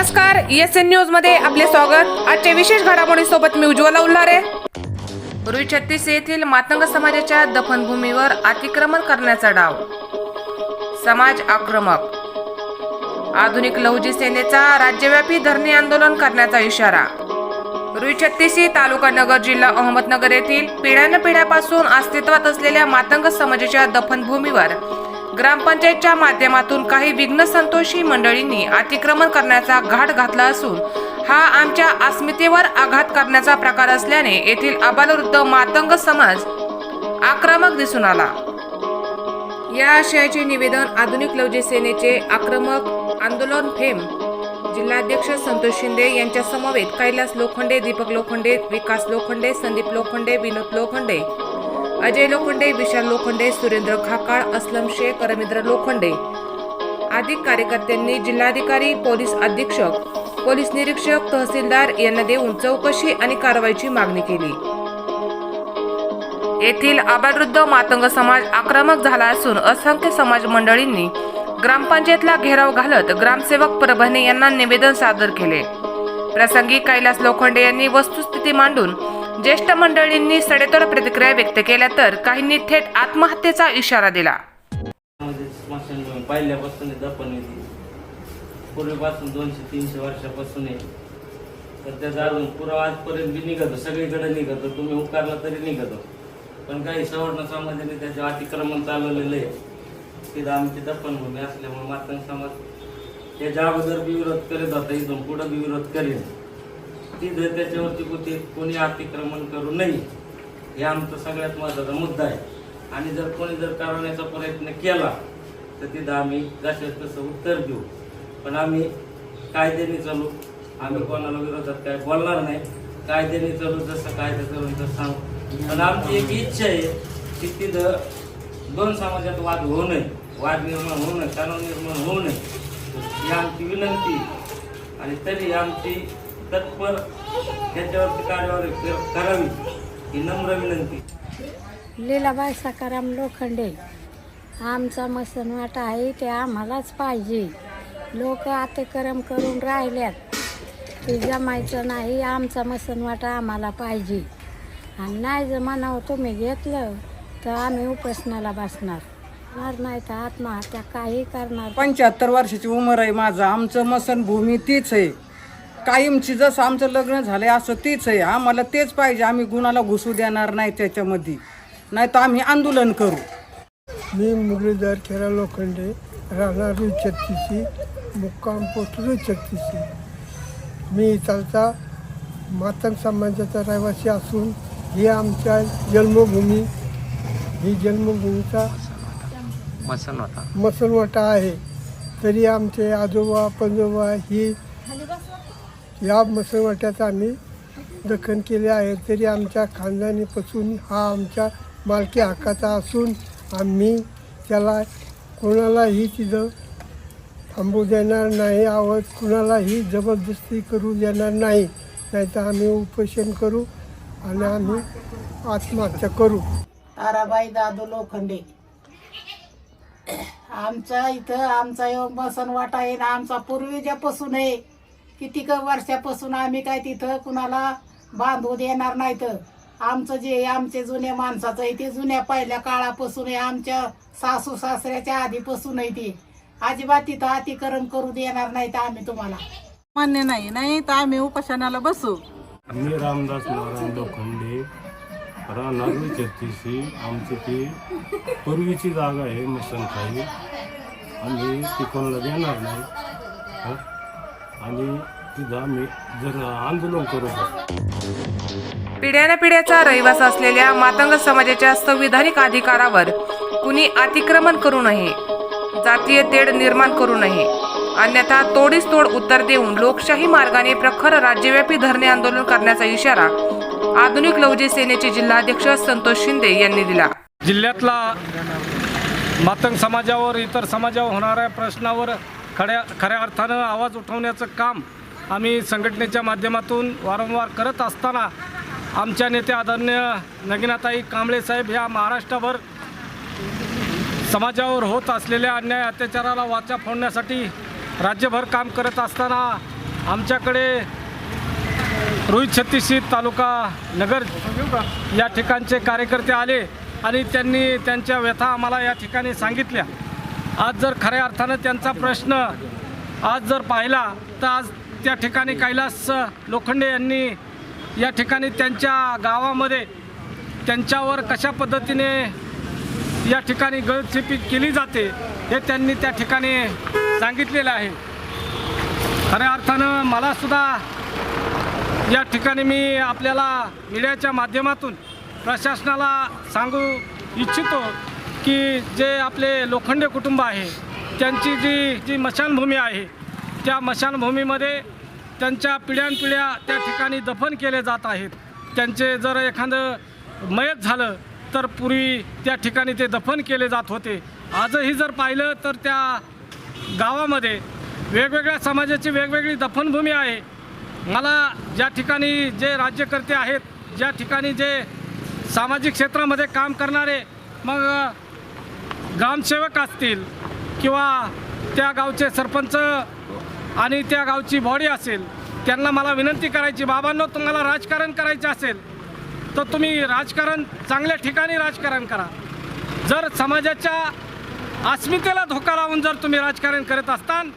नमस्कार S N न्यूजमध्ये आपले स्वागत. आजच्या विशेष घडामोडी सोबत मी उज्ज्वला उल्हारे. रुई छत्तीस येथील मातंग समाजाच्या दफनभूमीवर अतिक्रमण करण्याचा डाव. समाज आक्रमक. आधुनिक लहुजी सेनेचा राज्यव्यापी धरणे आंदोलन करण्याचा इशारा. रुई छत्तीसी तालुका नगर जिल्हा अहमदनगर येथील पिढ्यानपिढ्यापासून अस्तित्वात असलेल्या मातंग समाजाच्या दफनभूमीवर ग्रामपंचायतच्या माध्यमातून काही विघ्न संतोषी मंडळींनी अतिक्रमण करण्याचा घाट घातला असून हा आमच्या अस्मितेवर आघात करण्याचा प्रकार असल्याने येथील अबालवृद्ध मातंग समाज आक्रमक दिसून आला. या आशयाचे निवेदन आधुनिक लवजी सेनेचे आक्रमक आंदोलन फेम जिल्हाध्यक्ष संतोष शिंदे यांच्या समवेत कैलास लोखंडे दीपक लोखंडे विकास लोखंडे संदीप लोखंडे विनोद लोखंडे अजय लोखंडे विशाल लोखंडे सुरेंद्र खाकाळ असलम शेख रवींद्र लोखंडे. आदी कार्यकर्त्यांनी जिल्हाधिकारी पोलीस अधीक्षक पोलीस निरीक्षक तहसीलदार यांना देऊन चौकशी आणि कारवाईची मागणी केली. येथील आबालवृद्ध मातंग समाज आक्रमक झाला असून असंख्य समाज मंडळींनी ग्रामपंचायतला घेराव घालत ग्रामसेवक परभणे यांना निवेदन सादर केले. प्रसंगी कैलास लोखंडे यांनी वस्तुस्थिती मांडून ज्येष्ठ मंडळींनी सडेतोड प्रतिक्रिया व्यक्त केल्या तर काहींनी थेट आत्महत्येचा इशारा दिला. पहिल्यापासून दफन पूर्वीपासून दोनशे तीनशे वर्षापासून आहे. तर त्याचा अजून पुरावा आजपर्यंत बी निघतो सगळीकडे निघतो. तुम्ही उकारला तरी निघतो. पण काही सवर्ण समाजाने त्याचे अतिक्रमण चालवलेलं आहे. तिथं आमची दफनभूमी असल्यामुळे मातंग समाज त्याच्या अगोदर बी विरोध करीत होता इथून पुढं बी विरोध करेल तिथं त्याच्यावरती कुठे कोणी अतिक्रमण करू नये. हे आमचा सगळ्यात महत्त्वाचा मुद्दा आहे. आणि जर कोणी जर करण्याचा प्रयत्न केला तर तिथं आम्ही जसे तसं उत्तर देऊ. पण आम्ही कायद्याने चालू. आम्ही कोणाला विरोधात काय बोलणार नाही. कायद्याने चालू जसं कायदा चालू तसं सांगू. पण आमची एक इच्छा आहे की तिथं दोन समाजात वाद होऊ नये. वाद निर्माण होऊ नये तणाव निर्माण होऊ नये. ही आमची विनंती आणि तरी आमची तत्पर त्याच्यावरती कार्यवाही कर- करावी ही नम्र विनंती. लीलाबाई सकाराम लोखंडे आमचा मसनवाट आहे ते आम्हालाच पाहिजे. लोक अतिक्रम करून राहिल्यात. ते जमायचं नाही आमचा मसनवाटा आम्हाला पाहिजे. आणि नाही जर म्हणावं तुम्ही घेतलं तर आम्ही उपासनाला बसणार. मार नाही तर आत्महत्या काही करणार. पंच्याहत्तर वर्षाची उमर आहे माझं. आमचं मसनभूमी तीच आहे. कायमची जसं आमचं लग्न झालंय असं तीच आहे. आम्हाला तेच पाहिजे. आम्ही गुणाला घुसू देणार नाही त्याच्यामध्ये. नाही तर आम्ही आंदोलन करू. मी मुरलीधर खेरा लोखंडे राहणार छत्तीसी मुक्काम पोस्ट छत्तीसी. मी इथलचा मातंग समाजाचा रहिवासी असून ही आमच्या जन्मभूमी ही जन्मभूमीचा मसलवाटा आहे. तरी आमचे आजोबा पंजोबा ही या मसलवाट्यात आम्ही दखन केले आहे. तरी आमच्या खानदानीपासून हा आमच्या मालकी हक्काचा असून आम्ही त्याला कोणालाही तिथं थांबू देणार नाही. आवाज कुणालाही जबरदस्ती करू देणार नाही. नाहीतर आम्ही उपोषण करू आणि आम्ही आत्महत्या करू. ताराबाई दादू लोखंडे. आमच्या इथं आमचा योग बसन वाटा आहे ना आमचा पूर्वीच्यापासून आहे. किती क वर्षापासून आम्ही काय तिथं कुणाला बांधू देणार नाही तर आमचं जे आहे, आमचे जुन्या माणसाचं आहे ते जुन्या पहिल्या काळापासून आहे आमच्या सासू सासऱ्याच्या आधीपासून आहे ते. अजिबात तिथं अतिक्रम करू देणार नाही तर आम्ही तुम्हाला. मान्य नाही नाही तर आम्ही उपासनाला बसू. मी रामदास नारायण लोखंडे राहणार छत्तीसी आमची ती पूर्वीची जागा आहे मसनखाई आम्ही ती कोणाला देणार नाही. हं? आणि तिथं आम्ही जर आंदोलन करू. पिढ्यानपिढ्याचा रहिवास असलेल्या मातंग समाजाच्या संविधानिक अधिकारावर कुणी अतिक्रमण करू नये जातीय तेढ निर्माण करू नये अन्यथा तोडीस तोड उत्तर देऊन लोकशाही मार्गाने प्रखर राज्यव्यापी धरणे आंदोलन करण्याचा इशारा आधुनिक लवजी सेनेचे जिल्हाध्यक्ष संतोष शिंदे यांनी दिला. जिल्ह्यातला मातंग समाजावर इतर समाजावर होणाऱ्या प्रश्नावर खऱ्या खऱ्या अर्थानं आवाज उठवण्याचं काम आम्ही संघटनेच्या माध्यमातून वारंवार करत असताना आमच्या नेते आदरणीय नगिनाताई कांबळे साहेब ह्या महाराष्ट्रभर समाजावर होत असलेल्या अन्याय अत्याचाराला वाचा फोडण्यासाठी राज्यभर काम करत असताना आमच्याकडे रोहित छत्तीसी तालुका नगर या ठिकाणचे कार्यकर्ते आले आणि त्यांनी त्यांच्या व्यथा आम्हाला या ठिकाणी सांगितल्या. आज जर खऱ्या अर्थानं त्यांचा प्रश्न आज जर पाहिला तर आज त्या ठिकाणी कैलास लोखंडे यांनी या ठिकाणी त्यांच्या गावामध्ये त्यांच्यावर कशा पद्धतीने या ठिकाणी गळतफेपी केली जाते हे त्यांनी त्या ठिकाणी सांगितलेलं आहे. खऱ्या अर्थानं मलासुद्धा या ठिकाणी मी आपल्याला मीडियाच्या माध्यमातून प्रशासनाला सांगू इच्छितो की जे आपले लोखंडे कुटुंब आहे त्यांची जी जी मशानभूमी आहे त्या मशानभूमीमध्ये त्यांच्या पिढ्यानपिढ्या त्या ठिकाणी दफन केले जात आहेत. त्यांचे जर एखादं मयत झालं तर पूर्वी त्या ठिकाणी ते दफन केले जात होते. आजही जर पाहिलं तर त्या गावामध्ये वेगवेगळ्या समाजाची वेगवेगळी दफनभूमी आहे. मला ज्या ठिकाणी जे राज्यकर्ते आहेत ज्या ठिकाणी जे सामाजिक क्षेत्रामध्ये काम करणारे मग ग्रामसेवक असतील किंवा त्या गावचे सरपंच आणि त्या गावची बॉडी असेल त्यांना मला विनंती करायची बाबांनो तुम्हाला राजकारण करायचं असेल तर तुम्ही राजकारण चांगल्या ठिकाणी राजकारण करा. जर समाजाच्या अस्मितेला धोका लावून जर तुम्ही राजकारण करत असताल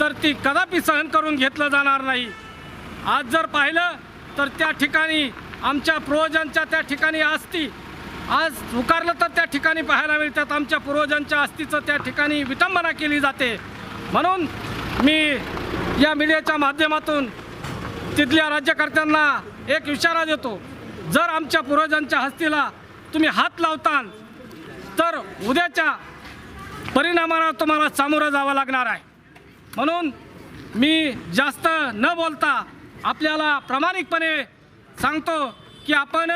तर ती कदापि सहन करून घेतलं जाणार नाही. आज जर पाहिलं तर त्या ठिकाणी आमच्या पूर्वजांच्या त्या ठिकाणी अस्थी आज पुकारलं तर त्या ठिकाणी पाहायला मिळतात. आमच्या पूर्वजांच्या अस्थीचं त्या ठिकाणी विटंबना केली जाते. म्हणून मी या मीडियाच्या माध्यमातून तिथल्या राज्यकर्त्यांना एक इशारा देतो. जर आमच्या पूर्वजांच्या हस्तीला तुम्ही हात लावताल तर उद्याच्या परिणामाला तुम्हाला सामोरं जावं लागणार आहे. म्हणून मी जास्त न बोलता आपल्याला प्रामाणिकपणे सांगतो की आपण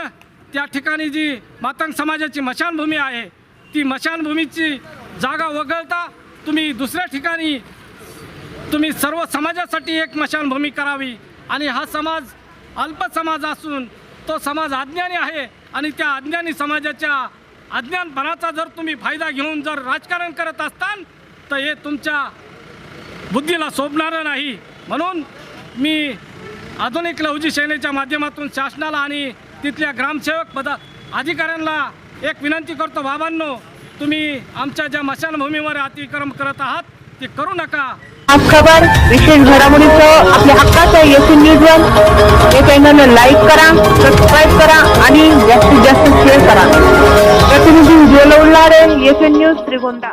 त्या ठिकाणी जी मातंग समाजाची मशानभूमी आहे ती मशानभूमीची जागा वगळता तुम्ही दुसऱ्या ठिकाणी तुम्ही सर्व समाजासाठी एक मशानभूमी करावी. आणि हा समाज अल्प समाज असून तो समाज अज्ञानी आहे आणि त्या अज्ञानी समाजाच्या अज्ञानपणाचा जर तुम्ही फायदा घेऊन जर राजकारण करत असताल तर हे तुमच्या बुद्धीला शोभणारं नाही. म्हणून मी आधुनिक लवजी सेनेच्या माध्यमातून शासनाला आणि तिथल्या ग्रामसेवक पद अधिकाऱ्यांना एक विनंती करतो बाबांनो तुम्ही आमच्या ज्या मशानभूमीवर अतिक्रम करत आहात ते करू नका. आज खबर विशेष घडामोडीसह आपल्या हक्काचं येथील न्यूजवर हे चॅनलला लाईक करा सबस्क्राईब करा आणि जास्तीत जास्त शेअर करा. प्रतिनिधी उज्ज्वल उल्हारे येथील न्यूज त्रिगोंदा.